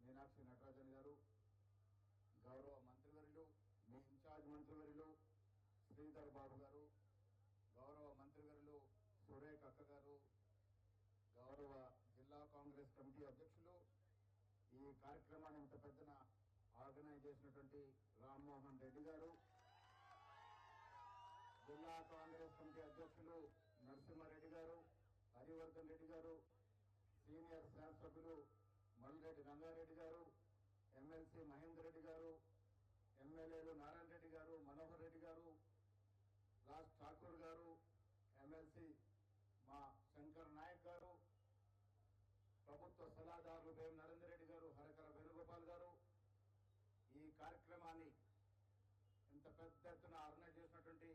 మీనాక్షి నటరాజన్ గారు గౌరవ మంత్రివర్యులు మీ ఇన్ఛార్జ్ మంత్రివర్యులు శ్రీధర్ బాబు గారు గౌరవ మంత్రివర్యులు సురేఖ్ అక్క గారు గౌరవ జిల్లా కాంగ్రెస్ కమిటీ అధ్యక్షులు ఈ కార్యక్రమాన్ని ఇంత పెద్దన ఆర్గనైజ్ చేసినటువంటి రామ్మోహన్ రెడ్డి గారు జిల్లా కాంగ్రెస్ కమిటీ అధ్యక్షులు నరసింహారెడ్డి గారు హరివర్ధన్ రెడ్డి గారు సీనియర్ శాసనసభ్యులు మల్లిరెడ్డి రంగారెడ్డి గారు ఎమ్మెల్సీ మహేందర్ రెడ్డి గారు ఎమ్మెల్యేలు నారాయణ రెడ్డి గారు మనోహర్ రెడ్డి గారు రాజ్ ఠాకూర్ గారు ఎమ్మెల్సీ మా శంకర్ నాయక్ గారు ప్రభుత్వ సలహాదారులు వేం నరేందర్ రెడ్డి గారు హరకర వేణుగోపాల్ గారు ఈ కార్యక్రమాన్ని ఇంత పెద్ద ఎత్తున ఆర్గనైజ్ చేసినటువంటి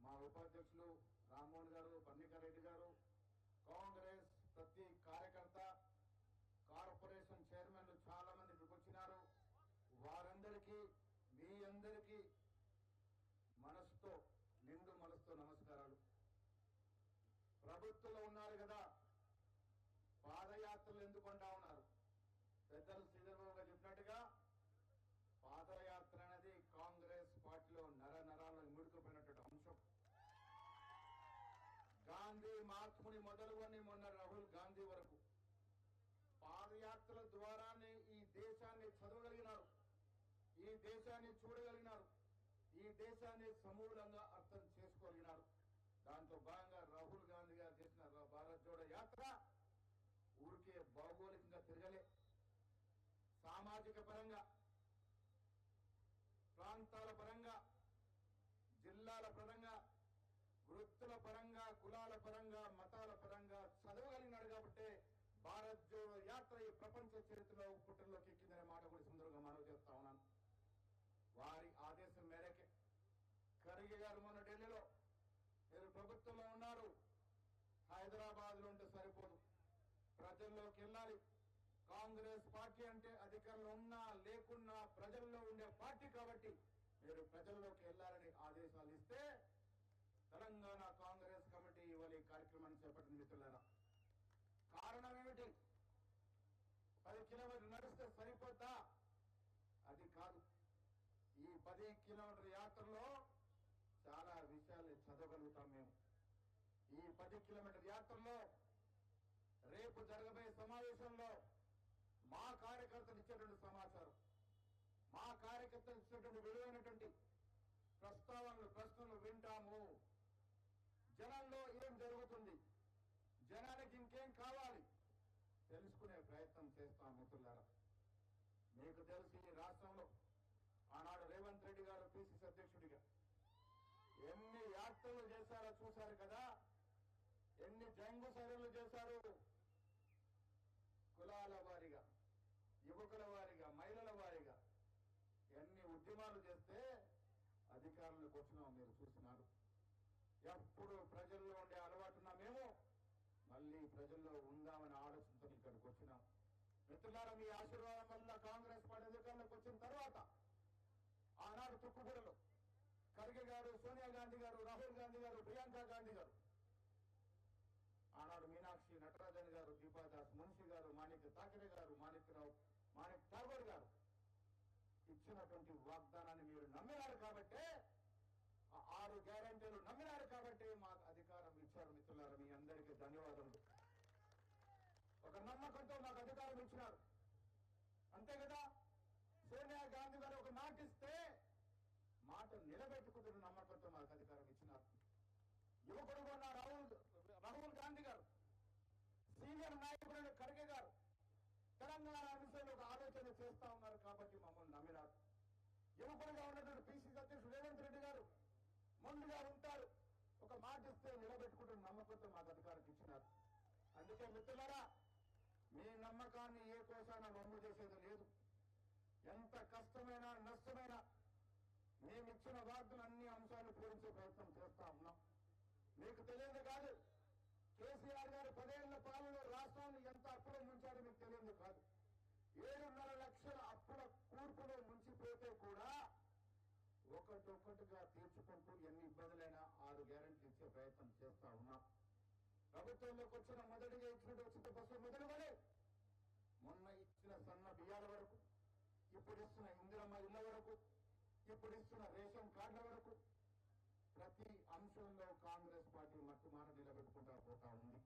మా ఉపాధ్యక్షులు రామ్మోహన్ గారు పన్నికారెడ్డి గారు ప్రభుత్వంలో ఉన్నారు కదా. పాదయాత్రలు ఎందుకు అంటా ఉన్నారు? పెద్దలు శ్రీధర్బాబు గారు చెప్పినట్టుగా పాదయాత్ర అనేది కాంగ్రెస్ పార్టీలో నర నరాలను ముడుకుపోయినటువంటి అంశం. గాంధీ మహాత్ముని మొదలుకొని మొన్న రాహుల్ గాంధీ వరకు పాదయాత్రల ద్వారానే ఈ దేశాన్ని చదవగలిగినారు. ఈ దేశాన్ని చూడగలిగినారు. ఈ దేశాన్ని సమూలంగా అర్థం చేసుకోగలిగినారు. దాంతో భాగంగా రాహుల్ గాంధీ గారు చేసిన రా- భారత్ జోడో యాత్ర ఊరికే భౌగోళికంగా తిరగలే సామాజిక పరంగా ప్రాంతాల పరంగా జిల్లాల పరంగా వృత్తుల పరంగా కులాల పరంగా మతాల పరంగా చదవగలిగినాడు కాబట్టి భారత్ యాత్ర ఈ ప్రపంచ చరిత్రలో పుట్టల్లోకి ఎక్కిందనే మాట కూడా సుందరంగా మనవి చేస్తా ఉన్నాను వారి ఆదేశం మేరకే. ఖర్గే గారు మొన్న ఢిల్లీలో మీరు ప్రభుత్వంలో ఉన్నారు హైదరాబాద్లో ఉంటే సరిపోదు. ప్రజల్లోకి వెళ్ళాలి. కాంగ్రెస్ పార్టీ అంటే అధికారంలో ఉన్నా లేకున్నా ప్రజల్లో ఉండే పార్టీ కాబట్టి మీరు ప్రజల్లోకి వెళ్ళాలని ఆదేశాలు ఇస్తే తెలంగాణ కాంగ్రెస్ కమిటీ ఇవాళ ఈ కార్యక్రమాన్ని చేపట్టింది మిత్రులారా. కారణం ఏమిటి? పది కిలోమీటర్లు నడిస్తే సరిపోతా? అది కాదు. ఈ పది కిలోమీటర్ యాత్రలో చాలా విషయాలు చదవగలుగుతాం మేము. ఈ పది కిలోమీటర్ యాత్రలో రేపు జరగబోయే సమావేశంలో మా కార్యకర్తలు ఇచ్చేటువంటి సమాచారం మా కార్యకర్తలు ఇచ్చినటువంటి విలువైనటువంటి ప్రస్తావనలు ప్రశ్నలు వింటాము. జనంలో ఏం జరుగుతుంది? జనానికి ఇంకేం కావాలి? తెలుసుకునే ప్రయత్నం చేస్తాం మిత్రులారా. మీకు తెలిసి ఈ రాష్ట్రంలో ఆనాడు రేవంత్ రెడ్డి గారు పిసిసి అధ్యక్షుడిగా ఎన్ని యాత్రలు చేశారో చూశారు కదా? ఎన్ని జంగు సభలు చేశారు? అధికారంలోకి వచ్చినాం మీరు చూస్తున్నారు. ఎప్పుడు ప్రజల్లో ఉండే అలవాటున్నా మేము మళ్ళీ ప్రజల్లో ఉందామనే ఆలోచనతో ఇక్కడికి వచ్చినాం. మిత్రులారా మీ ఆశీర్వాదం వల్ల కాంగ్రెస్ పార్టీ అధికారంలోకి వచ్చిన తర్వాత ఆనాడు తుక్కుగూడలో ఖర్గే గారు సోనియా గాంధీ గారు రాహుల్ గాంధీ గారు ప్రియాంక గాంధీ గారు ఆనాడు మీనాక్షి నటరాజన్ గారు దీపాదాస్ మున్షి గారు మాణిక్య తాకరే గారు మాణిక్యరావు మాణిక్ ఠాగూర్ గారు ఇచ్చినటువంటి వాగ్దానాన్ని మీరు నమ్మినారు కాబట్టే ఆ ఆరు గ్యారంటీలు నమ్మినారు కాబట్టి మాకు అధికారం ఇచ్చారు మిత్రులారా ధన్యవాదములు. ఒక నమ్మకంతో నాకు అధికారం ఇచ్చినారు. అంతే కదా? సోనియా గాంధీ గారు ఒక మాట ఇస్తే మాట నిలబెట్టుకుంటున్న నమ్మకంతో నాకు అధికారం ఇచ్చినారు. యువకుడు ఉన్న రాహుల్ రాహుల్ గాంధీ గారు సీనియర్ నాయకుడు ఖర్గే గారు తెలంగాణ విషయంలో ఒక ఆలోచన చేస్తా ఉన్నారు కాబట్టి మమ్మల్ని నమ్మినారు. యువకుడుగా ఉన్నటువంటి పిసిసి అధ్యక్షుడు రేవంత్ రెడ్డి గారు ముందుగా ఉంటారు ఒక మాట ఇస్తే నమ్మకంతో మాకు అధికారం ఇచ్చినారు. అందుకే మిత్రులారా మీ నమ్మకాన్ని ఏ కోసాన వమ్ము చేసేది లేదు. ఎంత కష్టమైనా నష్టమైనా మేమిచ్చిన వాగ్దాన అన్ని అంశాలు పూరించే ప్రయత్నం చేస్తా ఉన్నాం. మీకు తెలియదు కాదు కేసీఆర్ గారు పదేళ్ళ పాలనలో రాష్ట్రాన్ని ఎంత అప్పులో ముంచాడో మీకు తెలియదు కాదు. ఏడున్నర లక్షల అప్పుల కూర్పులో ముంచిపోతే కూడా ఒకటొకటిగా తీర్చు చేస్తా ఉన్నా ప్రభుత్వంలోకి వచ్చిన మొదటిగా ఇచ్చినట్టు ఉచిత బస్సులు వలే మొన్న ఇచ్చిన సన్న బియ్యాల వరకు ఇప్పుడు ఇస్తున్న ఇందిరమ్మ ఇళ్ళ వరకు ఇప్పుడు ఇస్తున్న రేషన్ కార్డుల వరకు ప్రతి అంశంలో కాంగ్రెస్ పార్టీ మట్టుమాట నిలబెట్టుకుంటా పోతా ఉంది.